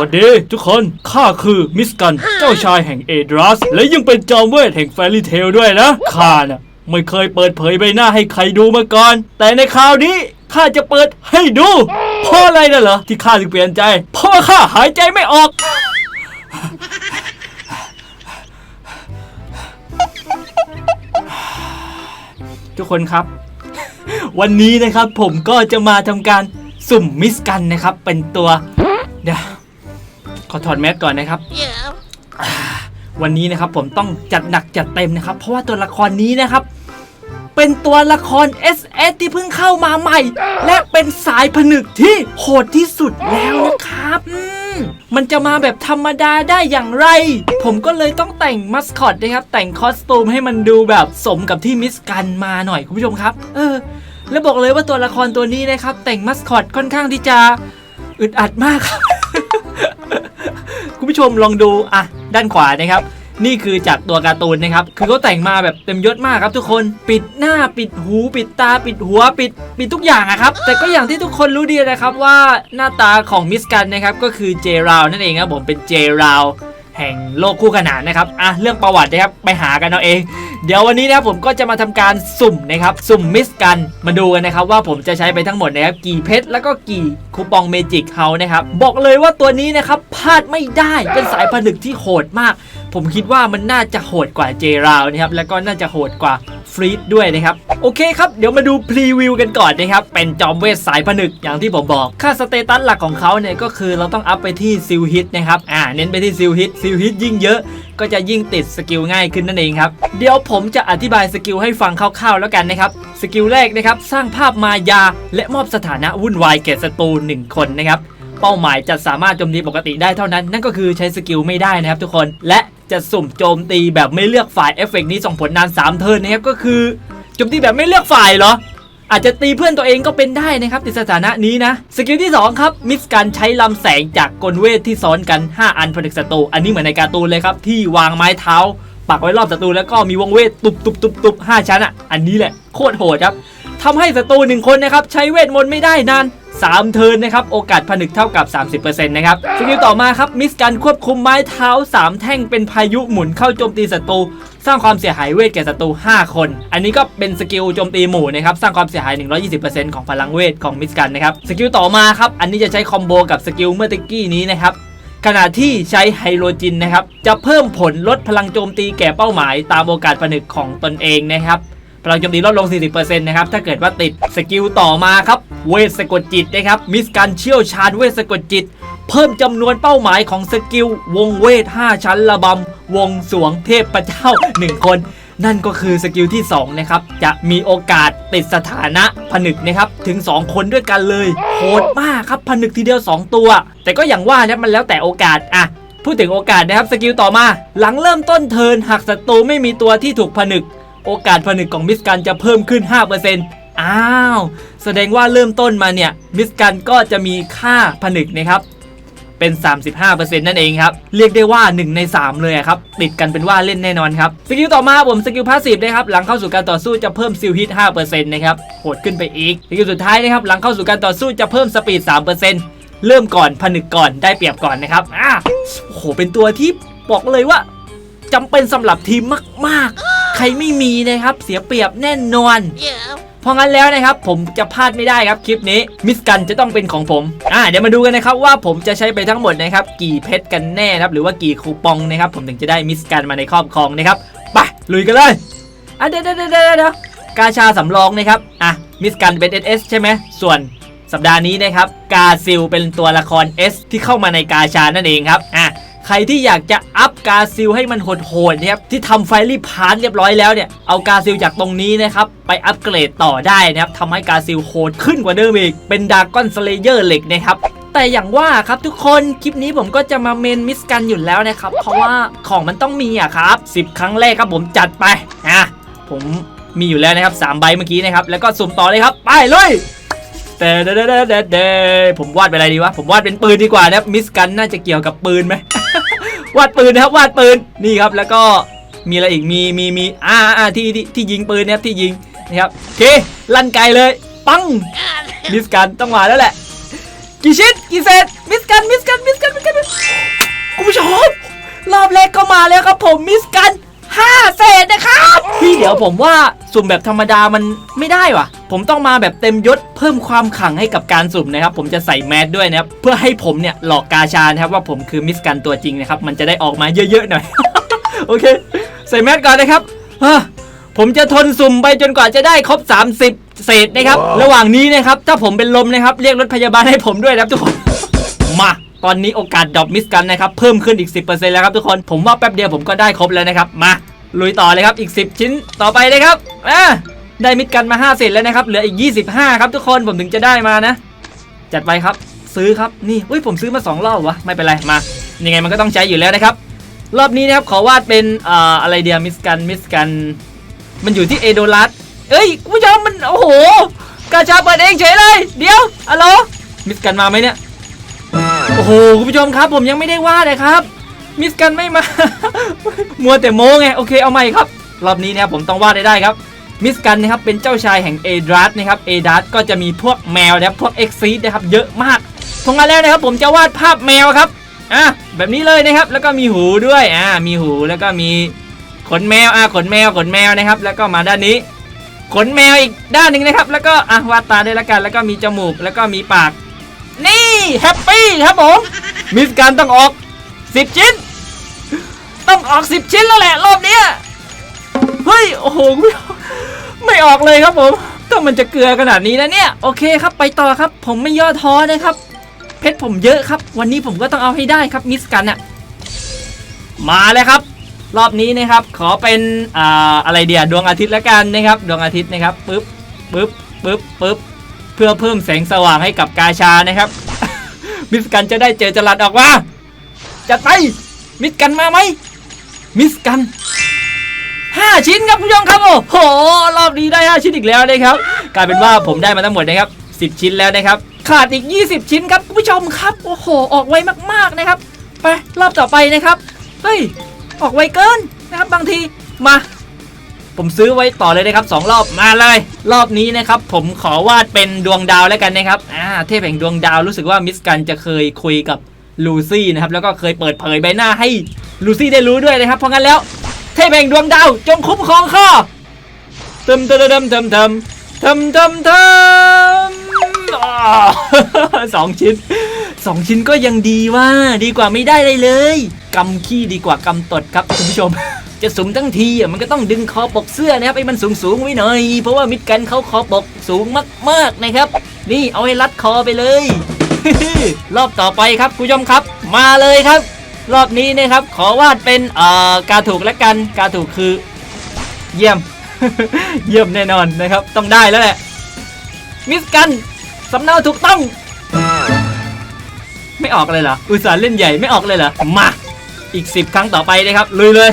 สวัสดีทุกคน ข้าคือมิสกัน เจ้าชายแห่งเอดรัส และยังเป็นจอมเวทแห่งแฟรี่เทลด้วยนะ ข้าน่ะไม่เคยเปิดเผยใบหน้าให้ใครดูมาก่อน แต่ในคราวนี้ข้าจะเปิดให้ดู เพราะอะไรน่ะเหรอ ที่ข้าถึงเปลี่ยนใจ เพราะว่าข้าหายใจไม่ออกทุกคนครับ วันนี้นะครับผมก็จะมาทำการสุ่มมิสกันนะครับ เป็นตัว เดี๋ยว ขอถอดแมสก่อนนะครับ วันนี้นะครับผมต้องจัดหนักจัดเต็มนะครับ เพราะว่าตัวละครนี้นะครับ เป็นตัวละคร SS ที่เพิ่งเข้ามาใหม่ และเป็นสายผนึกที่โหดที่สุดแล้วนะครับอืมมันจะมาแบบธรรมดาได้อย่างไร ผมก็เลยต้องแต่งมัสคอตนะครับ แต่งคอสตูมให้มันดูแบบสมกับที่มิสกันมาหน่อยคุณผู้ชมครับ เออ แล้วบอกเลยว่าตัวละครตัวนี้นะครับ แต่งมัสคอตค่อนข้างที่จะอึดอัดมากครับ คุณผู้ชมลองดูอะด้านขวานะครับ นี่คือจากตัวการ์ตูนนะครับ คือเขาแต่งมาแบบเต็มยศมากครับทุกคนปิดหน้าปิดหู ปิดตาปิดหัวปิด ปิดทุกอย่างอะครับ แต่ก็อย่างที่ทุกคนรู้ดีนะครับว่าหน้าตาของมิสกันนะครับก็คือเจราวนั่นเองครับผมเป็นเจราวแห่งโลกคู่ขนานนะครับอะเรื่องประวัตินะครับไปหากันเอาเองเดี๋ยววันนี้นะครับผมก็จะมาทำการสุ่มนะครับสุ่มมิสกันมาดูกันนะครับว่าผมจะใช้ไปทั้งหมดนะครับกี่เพชรแล้วก็กี่คูปองเมจิกเฮานะครับบอกเลยว่าตัวนี้นะครับพลาดไม่ได้เป็นสายผนึกที่โหดมาก ผมคิดว่ามันน่าจะโหดกว่าเจราวนะครับแล้วก็น่าจะโหดกว่าฟรีดด้วยนะครับโอเคครับเดี๋ยวมาดูพรีวิวกันก่อนนะครับเป็นจอมเวทสายผนึกอย่างที่ผมบอกค่าสเตตัสหลักของเขาเนี่ยก็คือเราต้องอัพไปที่ซิลฮิตนะครับอ่าเน้นไปที่ซิลฮิตซิลฮิตยิ่งเยอะ ก็จะยิ่งติดสกิลง่ายขึ้นนั่นเองครับ เดี๋ยวผมจะอธิบายสกิลให้ฟังคร่าวๆแล้วกันนะครับ สกิลแรกนะครับ สร้างภาพมายา และมอบสถานะวุ่นวายแก่ศัตรูหนึ่งคนนะครับเป้าหมายจะสามารถโจมตีปกติได้เท่านั้น นั่นก็คือใช้สกิลไม่ได้นะครับทุกคน และจะสุ่มโจมตีแบบไม่เลือกฝ่ายเอฟเฟกต์นี้ส่งผลนาน3เทิร์นนะครับก็คือโจมตีแบบไม่เลือกฝ่ายเหรอ อาจจะตีเพื่อนตัวเองก็เป็นได้นะครับในสถานะนี้นะสกิลที่ 2 ครับ มิสการใช้ลำแสงจากกลเวทที่ซ้อนกัน 5 อันผนึกศัตรูอันนี้เหมือนในการ์ตูนเลยครับที่วางไม้เท้า ปักไว้รอบศัตรูแล้วก็มีวงเวทตุบตุบตุบตุบห้าชั้นอะ อันนี้แหละโคตรโหดครับทำให้ศัตรูหนึ่งคนนะครับใช้เวทมนต์ไม่ได้นาน3 เทิร์นนะครับ โอกาสผนึกเท่ากับ 30%นะครับสกิลต่อมาครับมิสการควบคุมไม้เท้า 3 แท่งเป็นพายุหมุนเข้าโจมตีศัตรูสร้างความเสียหายเวทแก่ศัตรู5 คน อันนี้ก็เป็นสกิลโจมตีหมู่นะครับสร้างความเสียหาย 120%ของพลังเวทของมิสกันนะครับสกิลต่อมาครับอันนี้จะใช้คอมโบกับสกิลเมื่อตะกี้นี้นะครับ ขณะที่ใช้ไฮโดรจินนะครับ จะเพิ่มผลลดพลังโจมตีแก่เป้าหมาย ตามโอกาสผนึกของตนเองนะครับพลังโจมตีลดลง 40%นะครับ ถ้าเกิดว่าติดสกิลต่อมาครับ เวทสะกดจิตนะครับ มิสการเชี่ยวชาญเวทสะกดจิต เพิ่มจำนวนเป้าหมายของสกิล วงเวท 5 ชั้นระบำ วงสวงเทพเจ้า 1 คน นั่นก็คือสกิลที่2นะครับจะมีโอกาสติดสถานะผนึกนะครับถึง 2 คนด้วยกันเลยโหดมากครับผนึกทีเดียว 2 ตัว แต่ก็อย่างว่านะมันแล้วแต่โอกาสอะพูดถึงโอกาสนะครับสกิลต่อมา หลังเริ่มต้นเทิร์นหากศัตรูไม่มีตัวที่ถูกผนึก โอกาสผนึกของมิสกันจะเพิ่มขึ้น 5%อ้าว แสดงว่าเริ่มต้นมาเนี่ยมิสกันก็จะมีค่าผนึกนะครับ เป็น 35%นั่นเองครับ เรียกได้ว่า 1 ใน 3 เลยครับ ติดกันเป็นว่าเล่นแน่นอนครับ สกิลต่อมาผมสกิลพาสซีฟนะครับ หลังเข้าสู่การต่อสู้จะเพิ่มซิลฮิต5%นะครับโหดขึ้นไปอีก สกิลสุดท้ายนะครับ หลังเข้าสู่การต่อสู้จะเพิ่มสปีด 3%เริ่มก่อนผนึกก่อนได้เปรียบก่อนนะครับอ่าโอ้โหเป็นตัวที่บอกเลยว่าจำเป็นสำหรับทีมมาก ๆ ใครไม่มีนะครับ เสียเปรียบแน่นอน เพราะงั้นแล้วนะครับผมจะพลาดไม่ได้ครับคลิปนี้มิสกันจะต้องเป็นของผมอ่าเดี๋ยวมาดูกันนะครับว่าผมจะใช้ไปทั้งหมดนะครับกี่เพชรกันแน่นะครับหรือว่ากี่คูปองนะครับผมถึงจะได้มิสกันมาในครอบครองนะครับไปลุยกันเลยอะเดี๋ยวเดี๋ยวเดี๋ยวเดี๋ยวกาชาสำรองนะครับอะมิสกันเป็น SS ใช่ไหมส่วนสัปดาห์นี้นะครับกาซิลเป็นตัวละคร S ที่เข้ามาในกาชานั่นเองครับอะ ใครที่อยากจะอัพกาซิลให้มันโหดๆนะครับที่ทำไฟรี่พาร์ทเรียบร้อยแล้วเนี่ยเอากาซิลจากตรงนี้นะครับไปอัปเกรดต่อได้นะครับทำให้กาซิลโหดขึ้นกว่าเดิมอีกเป็นดากอนสเลเยอร์เหล็กนะครับแต่อย่างว่าครับทุกคนคลิปนี้ผมก็จะมาเมนมิสกันอยู่แล้วนะครับเพราะว่าของมันต้องมีอะครับ 10 ครั้งแรกครับผมจัดไปอะผมมีอยู่แล้วนะครับ3ใบเมื่อกี้นะครับแล้วก็สุ่มต่อเลยครับไปเลยแต่เดเดเดเดผมวาดเป็นอะไรดีวะผมวาดเป็นปืนดีกว่านะมิสกันน่าจะเกี่ยวกับปืนไหม วาดปืนนะครับวาดปืนนี่ครับแล้วก็มีอะไรอีกมีมีมีอ่าอ่าที่ที่ที่ยิงปืนนะครับที่ยิงนะครับโอเคลั่นไกลเลยปังมิสกันต้องมาแล้วแหละกี่ชิ้นกี่เซตมิสกันมิสกันมิสกันมิสกันคุณผู้ชมรอบแรกก็มาแล้วครับผมมิสกันห้าเศษนะครับพี่เดี๋ยวผมว่าสุ่มแบบธรรมดามันไม่ได้ว่ะ ผมต้องมาแบบเต็มยศเพิ่มความขลังให้กับการสุ่มนะครับ ผมจะใส่แมสด้วยนะครับ เพื่อให้ผมเนี่ยหลอกกาชานะครับว่าผมคือมิสกันตัวจริงนะครับ มันจะได้ออกมาเยอะๆหน่อย โอเค ใส่แมสก่อนนะครับฮะผมจะทนสุ่มไปจนกว่าจะได้ครบ 30 เศษนะครับ ระหว่างนี้นะครับ ถ้าผมเป็นลมนะครับ เรียกรถพยาบาลให้ผมด้วยนะครับทุกคน มาตอนนี้โอกาสดรอปมิสกันนะครับ เพิ่มขึ้นอีก 10%แล้วครับทุกคน ผมว่าแป๊บเดียวผมก็ได้ครบแล้วนะครับ มา ลุยต่อเลยครับอีก 10 ชิ้นต่อไปเลยครับอะได้มิสกันมา5เศษแล้วนะครับ เหลืออีก 25 ครับทุกคนผมถึงจะได้มานะ จัดไปครับซื้อครับนี่อุ้ยผมซื้อมา 2 รอบวะไม่เป็นไรมายังไงมันก็ต้องใช้อยู่แล้วนะครับ รอบนี้นะครับขอวาดเป็นอ่ออะไรเดียมิสกันมิสกัน มันอยู่ที่เอโดรัสเอ้ยคุณผู้ชมมันโอ้โหกาชาเปิดเองเฉยเลย เดี๋ยวอะโลมิสกันมาไหมเนี่ยโอ้โหคุณผู้ชมครับ ผมยังไม่ได้วาดเลยครับ มิสกันไม่มา มัวแต่โม้ไง โอเคเอาใหม่ครับ รอบนี้นะครับผมต้องวาดให้ได้ครับ มิสกันนะครับเป็นเจ้าชายแห่งเอดรัสนะครับ เอดรัสก็จะมีพวกแมวนะครับพวกเอ็กซีดนะครับเยอะมากทงมาแล้วนะครับผมจะวาดภาพแมวครับ อะแบบนี้เลยนะครับ แล้วก็มีหูด้วย อ่า มีหูแล้วก็มีขนแมว อะขนแมว ขนแมวนะครับ แล้วก็มาด้านนี้ ขนแมวอีกด้านหนึ่งนะครับ แล้วก็อะวาดตาได้ละกัน แล้วก็มีจมูก แล้วก็มีปาก นี่แฮปปี้ครับผมมิสกันต้องออก 10 ชิ้น ต้องออก 10 ชิ้นแล้วแหละรอบเนี้ยเฮ้ยโอ้โหไม่ไม่ออกเลยครับผมต้องมันจะเกลือขนาดนี้นะเนี่ยโอเคครับไปต่อครับ ผมไม่ย่อท้อนะครับ เพชรผมเยอะครับ วันนี้ผมก็ต้องเอาให้ได้ครับมิสกันอะมาเลยครับ รอบนี้นะครับ ขอเป็นอ่าอะไรเดียดวงอาทิตย์แล้วกันนะครับ ดวงอาทิตย์นะครับปึ๊บปึ๊บปึ๊บปึ๊บเพื่อเพิ่มแสงสว่างให้กับกาชานะครับมิสกันจะได้เจอจรัสออกมาจัดไปมิสกันมาไหม มิสกันห้าชิ้นครับผู้ชมครับ โอ้โห รอบนี้ได้ห้าชิ้นอีกแล้วนะครับ กลายเป็นว่าผมได้มาทั้งหมดนะครับ 10 ชิ้นแล้วนะครับ ขาดอีก 20 ชิ้นครับคุณผู้ชมครับ โอ้โห ออกไวมากๆนะครับ ไป รอบต่อไปนะครับ เฮ้ย ออกไวเกินนะครับ บางที มา ผมซื้อไว้ต่อเลยนะครับสองรอบ มาเลย รอบนี้นะครับ ผมขอวาดเป็นดวงดาวแล้วกันนะครับ อ่า เทพแห่งดวงดาว รู้สึกว่ามิสกันจะเคยคุยกับลูซี่นะครับ แล้วก็เคยเปิดเผยใบหน้าให้ ลูซี่ได้รู้ด้วยนะครับเพราะงั้นแล้ว เทพแห่งดวงดาวจงคุ้มครองข้าเติมเติมเติมเติมเติมเติมเติมเติมสองชิ้นสองชิ้นก็ยังดีว่าดีกว่าไม่ได้เลยเลยกำขี้ดีกว่ากำตดครับคุณผู้ชม จะสูงทั้งทีอะมันก็ต้องดึงคอปกเสื้อนะครับให้มันสูงสูงไว้หน่อย เพราะว่ามิดกันเขาคอปกสูงมากๆนะครับ นี่เอาให้รัดคอไปเลย รอบต่อไปครับคุณผู้ชมครับ มาเลยครับ รอบนี้นะครับ ขอวาดเป็นเอ่อกาถูกและกันกาถูกคือเยี่ยม เยี่ยมแน่นอนนะครับ ต้องได้แล้วแหละ มิสกันสำเนาถูกต้อง ไม่ออกเลยเหรอ อุตส่าห์เล่นใหญ่ไม่ออกเลยเหรอ มา อีก 10 ครั้งต่อไปนะครับ ลุยเลย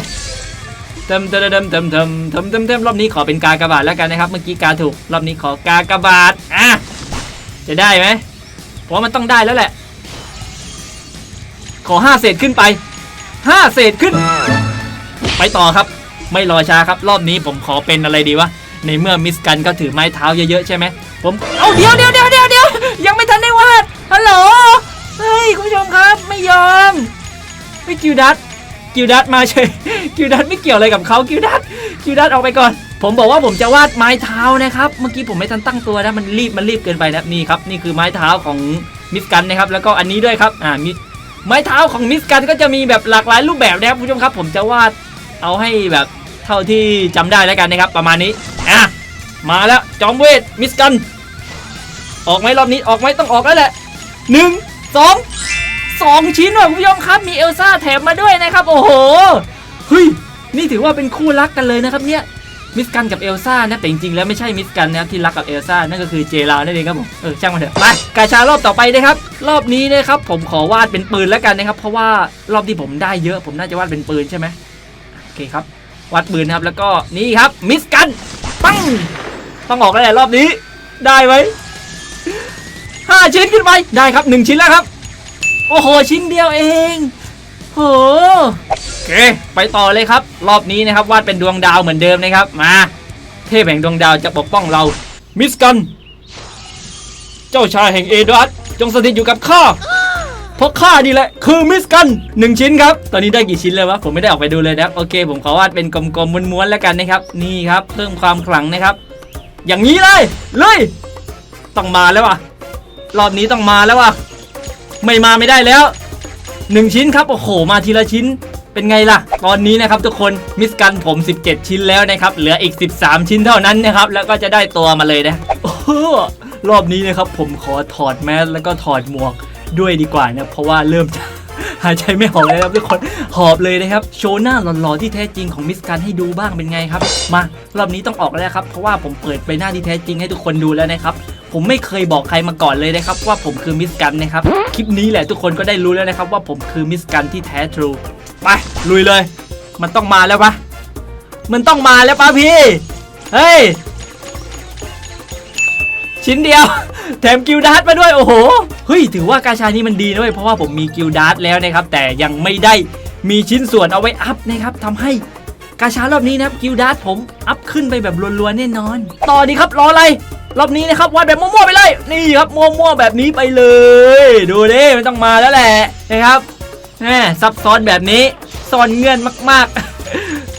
เติมเติมเติมเติมเติมเติมเติมเติมรอบนี้ขอเป็นกากระบาทแล้วกันนะครับ เมื่อกี้กาถูก รอบนี้ขอกากระบาทอะจะได้ไหมผมว่ามันต้องได้แล้วแหละ ขอ 5 เศษขึ้นไป 5 เศษขึ้น ไปต่อครับ ไม่รอช้าครับ รอบนี้ผมขอเป็นอะไรดีวะ ในเมื่อมิสกันก็ถือไม้เท้าเยอะๆใช่ไหม ผม เอาเดี๋ยวเดี๋ยวเดี๋ยวเดี๋ยวเดี๋ยวยังไม่ทันได้วาด ฮัลโหล เฮ้ย คุณผู้ชมครับ ไม่ยอม ไม่กิวดัตกิวดัตมาเฉย กิวดัตไม่เกี่ยวอะไรกับเขากิวดัตกิวดัตออกไปก่อน ผมบอกว่าผมจะวาดไม้เท้านะครับ เมื่อกี้ผมไม่ทันตั้งตัวนะ มันรีบ มันรีบเกินไปนะนี่ครับ นี่คือไม้เท้าของมิสกันนะครับ แล้วก็อันนี้ด้วยครับ อ่ามิ ไม้เท้าของมิสกันก็จะมีแบบหลากหลายรูปแบบนะครับคุณผู้ชมครับ ผมจะวาดเอาให้แบบเท่าที่จำได้แล้วกันนะครับ ประมาณนี้อะมาแล้วจอมเวทมิสกัน ออกไหมรอบนี้ออกไหมต้องออกแล้วแหละหนึ่งสองสองชิ้นว่ะคุณผู้ชมครับมีเอลซ่าแถมมาด้วยนะครับ โอ้โหเฮ้ยนี่ถือว่าเป็นคู่รักกันเลยนะครับเนี่ย มิสกันกับเอลซ่านะแต่จริงๆแล้วไม่ใช่มิสกันนะครับที่รักกับเอลซ่านั่นก็คือเจลานั่นเองครับผมเออช่างมันเถอะไปกาชารอบต่อไปนะครับรอบนี้นะครับผมขอวาดเป็นปืนแล้วกันนะครับ เพราะว่ารอบที่ผมได้เยอะ ผมน่าจะวาดเป็นปืนใช่ไหมโอเคครับวาดปืนนะครับแล้วก็นี่ครับมิสกันปังต้องออกแล้วแหละรอบนี้ได้ไหมห้าชิ้นขึ้นไปได้ครับหนึ่งชิ้นแล้วครับ โอ้โหชิ้นเดียวเอง โหโอเค ไปต่อเลยครับ รอบนี้นะครับวาดเป็นดวงดาวเหมือนเดิมนะครับ มา เทพแห่งดวงดาวจะปกป้องเรา มิสกัน เจ้าชายแห่งเอดรัสจงสถิตอยู่กับข้าเพราะข้านี่แหละคือมิสกันหนึ่งชิ้นครับ ตอนนี้ได้กี่ชิ้นเลยวะ ผมไม่ได้ออกไปดูเลยนะโอเค ผมขอวาดเป็นกลมๆม้วนๆแล้วกันนะครับ นี่ครับ เพิ่มความขลังนะครับ อย่างนี้เลย เลยต้องมาแล้วว่ะ รอบนี้ต้องมาแล้วว่ะ ไม่มาไม่ได้แล้ว หนึ่งชิ้นครับ โอ้โห มาทีละชิ้น เป็นไงล่ะ ตอนนี้นะครับทุกคน มิสกันผม 17 ชิ้นแล้วนะครับ เหลืออีก 13 ชิ้นเท่านั้นนะครับ แล้วก็จะได้ตัวมาเลยนะโอ้โหรอบนี้นะครับผมขอถอดแมสแล้วก็ถอดหมวกด้วยดีกว่านะ เพราะว่าเริ่มจะหายใจไม่ออกเลยครับทุกคนหอบเลยนะครับ โชว์หน้าหล่อๆที่แท้จริงของมิสกันให้ดูบ้างเป็นไงครับ มารอบนี้ต้องออกแล้วครับ เพราะว่าผมเปิดใบหน้าที่แท้จริงให้ทุกคนดูแล้วนะครับ ผมไม่เคยบอกใครมาก่อนเลยนะครับว่าผมคือมิสกันนะครับ คลิปนี้แหละทุกคนก็ได้รู้แล้วนะครับว่าผมคือมิสกันที่แท้ทรู ไปลุยเลย มันต้องมาแล้วปะมันต้องมาแล้วปะพี่ เฮ้ย ชิ้นเดียว แถมกิลดาร์ดมาด้วยโอ้โห เฮ้ยถือว่ากาชานี้มันดีนะเว้ยเพราะว่าผมมีกิลดาร์ดแล้วนะครับ แต่ยังไม่ได้มีชิ้นส่วนเอาไว้อัพนะครับทำให้กาชารอบนี้นะครับกิลดาร์ดผมอัพขึ้นไปแบบรัวๆแน่นอน ต่อดีครับรออะไร รอบนี้นะครับวาดแบบมั่วๆไปเลย นี่ครับมั่วๆแบบนี้ไปเลย ดูดิมันต้องมาแล้วแหละนะครับแหมซับซ้อนแบบนี้ซ่อนเงื่อนมาก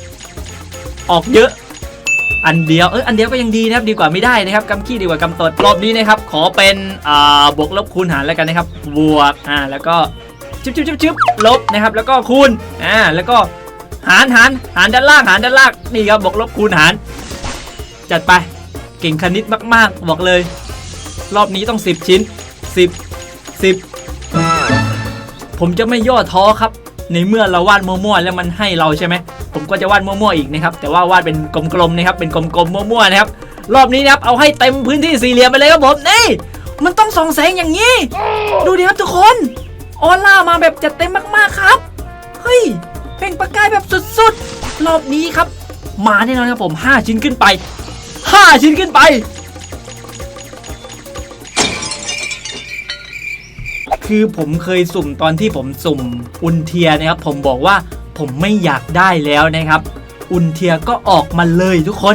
ๆ ออกเยอะ อันเดียวเอออันเดียวก็ยังดีนะครับดีกว่าไม่ได้นะครับกำขี้ดีกว่ากำตดรอบนี้นะครับ ขอเป็นอ่าบวกลบคูณหารแล้วกันนะครับบวกอ่าแล้วก็ชึบชึบชึบชึบลบนะครับ แล้วก็คูณอ่าแล้วก็หารหารหารด้านล่างหารด้านล่างนี่ครับบวกลบคูณหาร จัดไป เก่งคณิตมากๆ บอกเลย รอบนี้ต้อง 10 ชิ้น 10 10 ผมจะไม่ย่อท้อครับ ในเมื่อเราวาดมั่วๆแล้วมันให้เราใช่ไหม ผมก็จะวาดมั่วๆอีกนะครับ แต่ว่าวาดเป็นกลมๆนะครับ เป็นกลมๆมั่วๆนะครับ รอบนี้นะครับ เอาให้เต็มพื้นที่สี่เหลี่ยมไปเลยครับผมนี่มันต้องส่องแสงอย่างนี้ ดูดิครับทุกคน ออร่ามาแบบจัดเต็มมากๆครับ เฮ้ยเปล่งประกายแบบสุดๆ รอบนี้ครับ มาแน่นอนครับผม 5 ชิ้นขึ้นไป 5 ชิ้นขึ้นไป คือผมเคยสุ่มตอนที่ผมสุ่มอุนเทียนะครับ ผมบอกว่าผมไม่อยากได้แล้วนะครับ อุนเทียก็ออกมาเลยทุกคน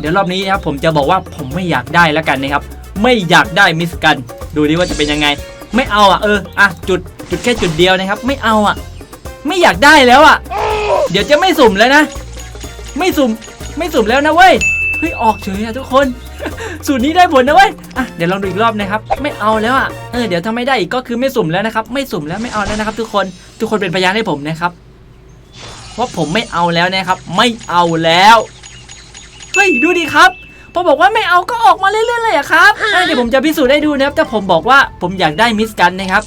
เดี๋ยวรอบนี้นะครับผมจะบอกว่าผมไม่อยากได้แล้วกันนะครับ ไม่อยากได้มิสกัน ดูดิว่าจะเป็นยังไง ไม่เอาอะเอออะจุดจุดแค่จุดเดียวนะครับ ไม่เอาอะ ไม่อยากได้แล้วอะ เดี๋ยวจะไม่สุ่มแล้วนะ ไม่สุ่มไม่สุ่มแล้วนะเว้ย เฮ้ยออกเฉยอะทุกคน สูตรนี้ได้ผลนะเว้ยอะเดี๋ยวลองดูอีกรอบนะครับ ไม่เอาแล้วอะเออเดี๋ยวถ้าไม่ได้อีกก็คือไม่สุ่มแล้วนะครับ ไม่สุ่มแล้วไม่เอาแล้วนะครับ ทุกคนทุกคนเป็นพยานให้ผมนะครับว่าผมไม่เอาแล้วนะครับ ไม่เอาแล้วเฮ้ยดูดิครับพอบอกว่าไม่เอาก็ออกมาเรื่อยๆเลยอะครับเดี๋ยวผมจะพิสูจน์ให้ดูนะครับถ้าผมบอกว่าผมอยากได้มิสกันนะครับ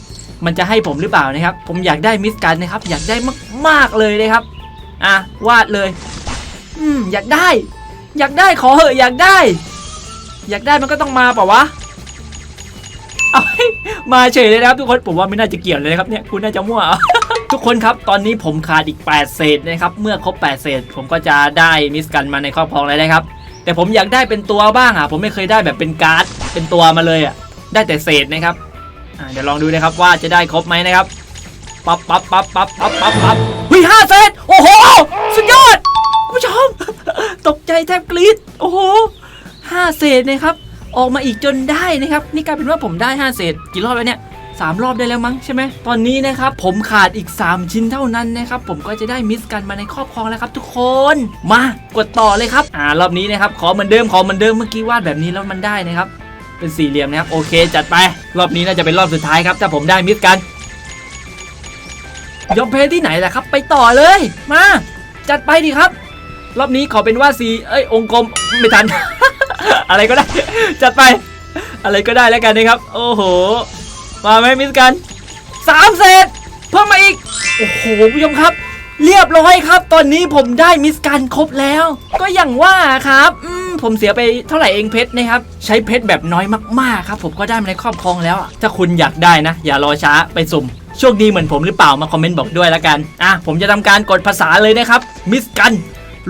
มันจะให้ผมหรือเปล่านะครับ ผมอยากได้มิสกันนะครับ อยากได้มากๆเลยนะครับ อะวาดเลย อืมอยากได้ อยากได้ขอเหอะอยากได้ อยากได้มันก็ต้องมาเปล่าวะเอาให้มาเฉยเลยนะครับทุกคนผมว่าไม่น่าจะเกี่ยวเลยนะครับเนี่ยคุณน่าจะมั่วทุกคนครับตอนนี้ผมขาดอีก 8 เศษนะครับเมื่อครบ 8 เศษ ผมก็จะได้มิสกันมาในครอบครองเลยนะครับ แต่ผมอยากได้เป็นตัวบ้างอะผมไม่เคยได้แบบเป็นการ์ดเป็นตัวมาเลยอะได้แต่เศษนะครับเดี๋ยวลองดูนะครับว่าจะได้ครบไหมนะครับปั๊บปั๊บปั๊บปั๊บปั๊บปั๊บปั๊บหุยห้าเศษโอ้โห สุดยอด คุณผู้ชม ตกใจแทบกรี๊ดโอ้โหห้าเศษนะครับ ออกมาอีกจนได้นะครับ นี่กลายเป็นว่าผมได้ห้าเศษกี่รอบแล้วเนี่ยสามรอบได้แล้วมั้งใช่ไหมตอนนี้นะครับผมขาดอีก 3 ชิ้นเท่านั้นนะครับผมก็จะได้มิสกันมาในครอบครองแล้วครับทุกคน มากดต่อเลยครับอ่ารอบนี้นะครับขอเหมือนเดิมขอเหมือนเดิมเมื่อกี้วาดแบบนี้แล้วมันได้นะครับ เป็นสี่เหลี่ยมนะครับโอเค จัดไป รอบนี้น่าจะเป็นรอบสุดท้ายครับถ้าผมได้มิสกันยอมแพ้ที่ไหนล่ะครับ ไปต่อเลย มา จัดไปดิครับ รอบนี้ขอเป็นว่าสีเอ้ยองค์กลมไม่ทัน อะไรก็ได้ จัดไป อะไรก็ได้แล้วกันนะครับ โอ้โห มาไหมมิสกันสามเซตเพิ่มมาอีก โอ้โหผู้ชมครับ เรียบร้อยครับ ตอนนี้ผมได้มิสกันครบแล้ว ก็อย่างว่าครับผมเสียไปเท่าไหร่เองเพชรนะครับ ใช้เพชรแบบน้อยมากๆครับ ผมก็ได้มาในครอบครองแล้ว ถ้าคุณอยากได้นะ อย่ารอช้าไปสุ่มโชคดีเหมือนผมหรือเปล่ามาคอมเมนต์บอกด้วยแล้วกันอะผมจะทำการกดภาษาเลยนะครับมิสกัน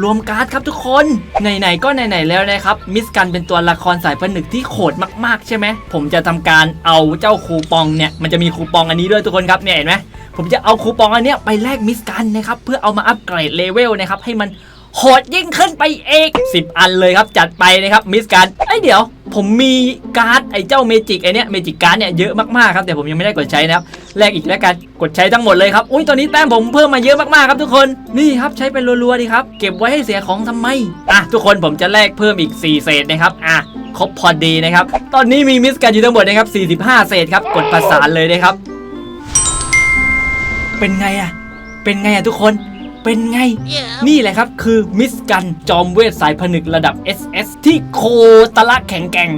รวมการ์ดครับทุกคน ไหนๆก็ไหนๆแล้วนะครับ มิสกันเป็นตัวละครสายผนึกที่โหดมากๆใช่ไหม ผมจะทำการเอาเจ้าคูปองเนี่ย มันจะมีคูปองอันนี้ด้วยทุกคนครับเนี่ยเห็นไหมผมจะเอาคูปองอันเนี้ยไปแลกมิสกันนะครับ เพื่อเอามาอัปเกรดเลเวลนะครับให้มันโหดยิ่งขึ้นไปเอก10 อันเลยครับจัดไปนะครับมิสกันเอ้ยเดี๋ยว ผมมีการ์ดไอ้เจ้าเมจิกไอเนี้ยเมจิกการ์ดเนี่ยเยอะมากๆครับแต่ผมยังไม่ได้กดใช้นะครับแลกอีกแล้วกันกดใช้ทั้งหมดเลยครับอุ้ยตอนนี้แต้มผมเพิ่มมาเยอะมากๆครับทุกคนนี่ครับใช้เป็นรัวๆดีครับเก็บไว้ให้เสียของทำไมอะทุกคนผมจะแลกเพิ่มอีก 4 เศษนะครับอะครบพอดีนะครับตอนนี้มีมิสกันอยู่ทั้งหมดนะครับ45 เศษครับกดประสานเลยนะครับเป็นไงอะเป็นไงอะทุกคน เป็นไง นี่แหละครับคือมิสกันจอมเวทสายผนึกระดับ SS ที่โคตรละแข็งแกร่ง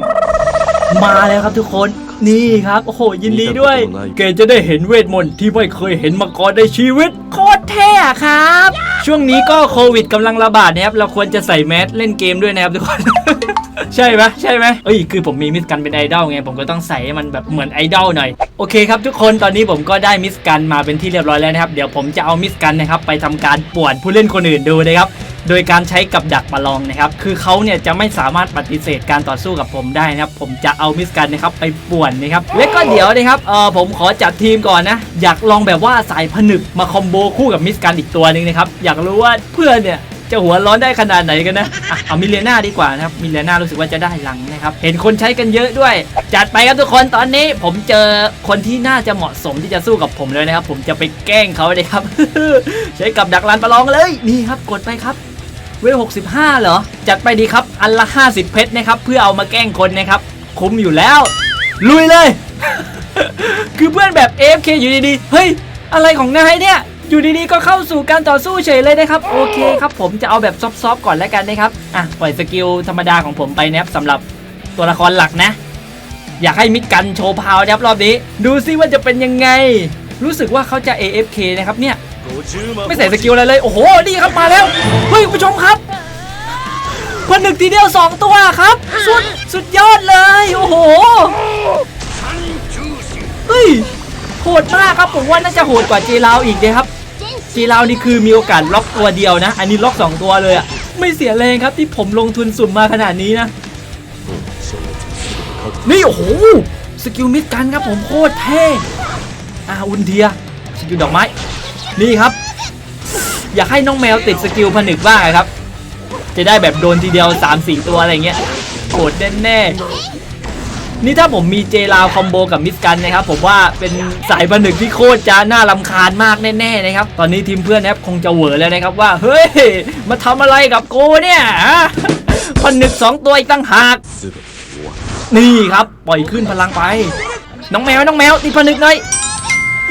มาแล้วครับทุกคนนี่ครับ โอ้โห ยินดีด้วย เกจะได้เห็นเวทมนต์ที่ไม่เคยเห็นมาก่อนในชีวิต โคตรเท่อะครับ ช่วงนี้ก็โควิดกำลังระบาดนะครับ เราควรจะใส่แมสเล่นเกมด้วยนะครับทุกคน ใช่ไหมใช่ไหมเอ้ยคือผมมีมิสกันเป็นไอดอลไงผมก็ต้องใส่ให้มันแบบเหมือนไอดอลหน่อยโอเคครับทุกคนตอนนี้ผมก็ได้มิสกันมาเป็นที่เรียบร้อยแล้วนะครับเดี๋ยวผมจะเอามิสกันนะครับไปทำการป่วนผู้เล่นคนอื่นดูนะครับโดยการใช้กับดักประลองนะครับ คือเขาเนี่ยจะไม่สามารถปฏิเสธการต่อสู้กับผมได้นะครับ ผมจะเอามิสกันนะครับไปป่วนนะครับ และก็เดี๋ยวนะครับ เออผมขอจัดทีมก่อนนะ อยากลองแบบว่าสายผนึกมาคอมโบคู่กับมิสกันอีกตัวหนึ่งนะครับ อยากรู้ว่าเพื่อนเนี่ย จะหัวร้อนได้ขนาดไหนกันนะอะเอามิเลน่าดีกว่านะครับมิเลน่ารู้สึกว่าจะได้หลังนะครับเห็นคนใช้กันเยอะด้วย จัดไปครับทุกคนตอนนี้ผมเจอคนที่น่าจะเหมาะสมที่จะสู้กับผมเลยนะครับ ผมจะไปแกล้งเขาเลยครับ ใช้กับดักลานประลองเลยนี่ครับกดไปครับเวล65 เหรอ จัดไปดีครับ อันละ 50 เพชรนะครับ เพื่อเอามาแกล้งคนนะครับ คุ้มอยู่แล้ว ลุยเลย คือเพื่อนแบบ AFK อยู่ดีๆ เฮ้ย อะไรของนายเนี่ย อยู่ดีๆก็เข้าสู่การต่อสู้เฉยเลยนะครับ โอเคครับผมจะเอาแบบซอฟๆก่อนแล้วกันนะครับ อะปล่อยสกิลธรรมดาของผมไปนะครับสำหรับตัวละครหลักนะ อยากให้มิกกันโชว์พาวนะครับรอบนี้ ดูซิว่าจะเป็นยังไง รู้สึกว่าเขาจะ AFK นะครับเนี่ย ไม่ใส่สกิลอะไรเลย โอ้โห นี่ครับมาแล้ว เฮ้ยผู้ชมครับผนึกทีเดียว 2 ตัวครับ สุดสุดยอดเลย โอ้โห เฮ้ยโหดมากครับผมว่าน่าจะโหดกว่าเจลาวอีกเลยครับ จลาวนี่คือมีโอกาสล็อกตัวเดียวนะ อันนี้ล็อก 2 ตัวเลยอะไม่เสียแรงครับที่ผมลงทุนสุ่มมาขนาดนี้นะ นี่โอ้โหสกิลมิดกันครับผมโคตรเท่อาอุนเดียสกิลดอกไม้ นี่ครับ อยากให้น้องแมวติดสกิลผนึกบ้างครับ จะได้แบบโดนทีเดียว 3-4 ตัวอะไรเงี้ยโหดแน่ๆ นี่ถ้าผมมีเจลาวคอมโบกับมิสกันนะครับผมว่าเป็นสายผนึกที่โคตรจะน่ารำคาญมากแน่ๆนะครับตอนนี้ทีมเพื่อนแอปคงจะเหวอแล้วนะครับว่าเฮ้ยมาทำอะไรกับโกเนี่ยบันึก2ตัวอีกตั้งหากนี่ครับปล่อยขึ้นพลังไป น้องแมวน้องแมวติดผนึกหน่อย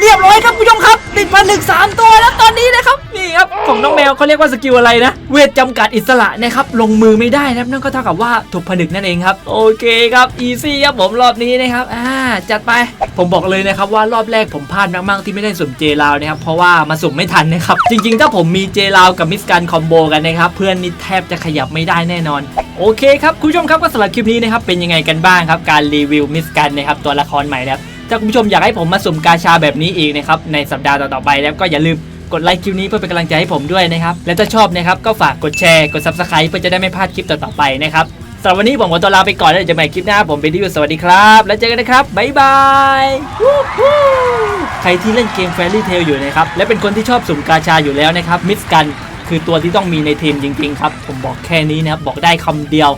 เรียบร้อยครับคุณผู้ชมครับติดผนึก3ตัวแล้วตอนนี้นะครับนี่ครับของน้องแมวเขาเรียกว่าสกิลอะไรนะ เวทจำกัดอิสระนะครับลงมือไม่ได้นะครับนั่นก็เท่ากับว่าถูกผนึกนั่นเองครับโอเคครับอีซี่ครับผมรอบนี้นะครับอ่าจัดไปผมบอกเลยนะครับว่ารอบแรกผมพลาดมากๆที่ไม่ได้สุ่มเจลาวนะครับเพราะว่ามาสุ่มไม่ทันนะครับจริงๆ ถ้าผมมีเจลาวกับมิสกันคอมโบกันนะครับเพื่อนนี่แทบจะขยับไม่ได้แน่นอนโอเคครับคุณผู้ชมครับก็สำหรับคลิปนี้นะครับเป็นยังไงกันบ้างครับการรีวิวมิสกันนะครับตัวละครใหม่นะครับ ถ้าคุณผู้ชมอยากให้ผมมาสุ่มกาชาแบบนี้อีกนะครับในสัปดาห์ต่อๆไปแล้วก็อย่าลืมกดไลค์คลิปนี้เพื่อเป็นกำลังใจให้ผมด้วยนะครับ และถ้าชอบนะครับก็ฝากกดแชร์กด subscribe เพื่อจะได้ไม่พลาดคลิปต่อๆไปนะครับสำหรับวันนี้ผมขอตัวลาไปก่อนแล้วเดี๋ยวจอกันใหม่คลิปหน้าผมเป็นดิวสวัสดีครับ แล้วเจอกันนะครับ บ๊ายบาย ใครที่เล่นเกม Fairy Tail อยู่นะครับ และเป็นคนที่ชอบสุ่มกาชาอยู่แล้วนะครับ มิสกันคือตัวที่ต้องมีในทีมจริง ๆ ครับ ผมบอกแค่นี้นะครับ บอกได้คำเดียว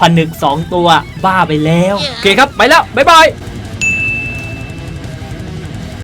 ผนึกสองตัวบ้าไปแล้ว โอเคครับ ไปแล้ว บ๊ายบาย